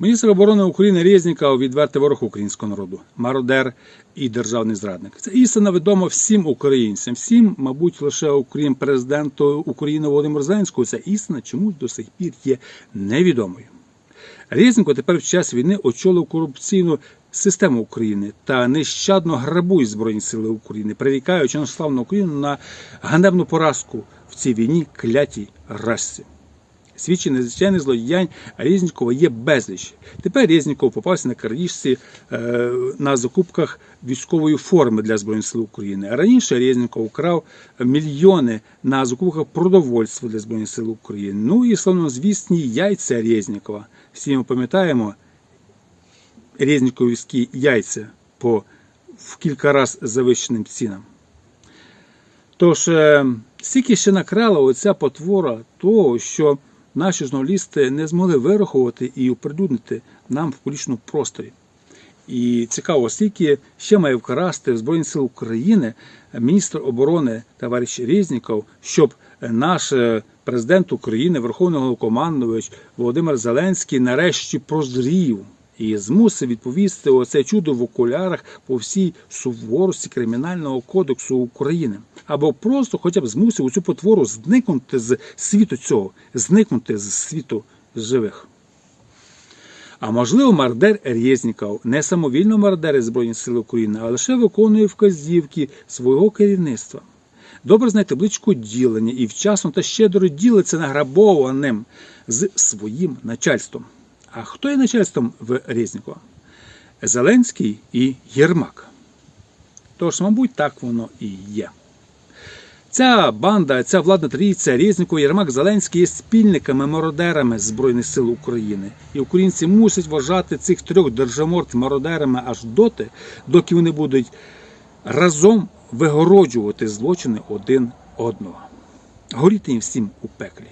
Міністр оборони України Резніков відвертий ворог українського народу, мародер і державний зрадник. Це істина відома всім українцям, всім, мабуть, лише окрім президенту України Володимира Зеленського, ця істина чомусь до сих пір є невідомою. Резніков тепер в час війни очолив корупційну систему України та нещадно грабує Збройні Сили України, прирікаючи на славну Україну на ганебну поразку в цій війні клятій расці. Свідчень надзвичайних злодіянь Резнікова є безліч. Тепер Резніков попався на крадіжці е, на закупках військової форми для Збройних сил України. А раніше Резніков вкрав мільйони на закупках продовольства для Збройних сил України. Ну і славнозвісні яйця Резнікова. Всі ми пам'ятаємо Резніковські яйця по в кілька разів завищеним цінам. Тож, е, стільки ще накрала оця потвора того, що наші журналісти не змогли вирахувати і оприлюднити нам в публічному просторі. І цікаво, скільки ще має вкрасти в Збройні Сили України міністр оборони товариш Резніков, щоб наш е, президент України, Верховний Головнокомандувач Володимир Зеленський нарешті прозрів і змусив відповісти оце чудо в окулярах по всій суворості Кримінального кодексу України. Або просто хоча б змусив цю потвору зникнути з світу цього, зникнути з світу живих. А можливо, мардер Резніков не самовільно мардерить Збройні Сили України, а лише виконує вказівки свого керівництва. Добре знає табличку ділення і вчасно та щедро ділиться награбованим з своїм начальством. А хто є начальством в Резнікова? Зеленський і Єрмак. Тож, мабуть, так воно і є. Ця банда, ця владна трійця Резніков, Єрмак, Зеленський є спільниками, мародерами Збройних сил України. І українці мусять вважати цих трьох держаморт мародерами аж доти, доки вони будуть разом вигороджувати злочини один одного. Горіти їм всім у пеклі.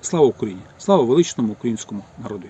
Слава Україні! Слава величному українському народу!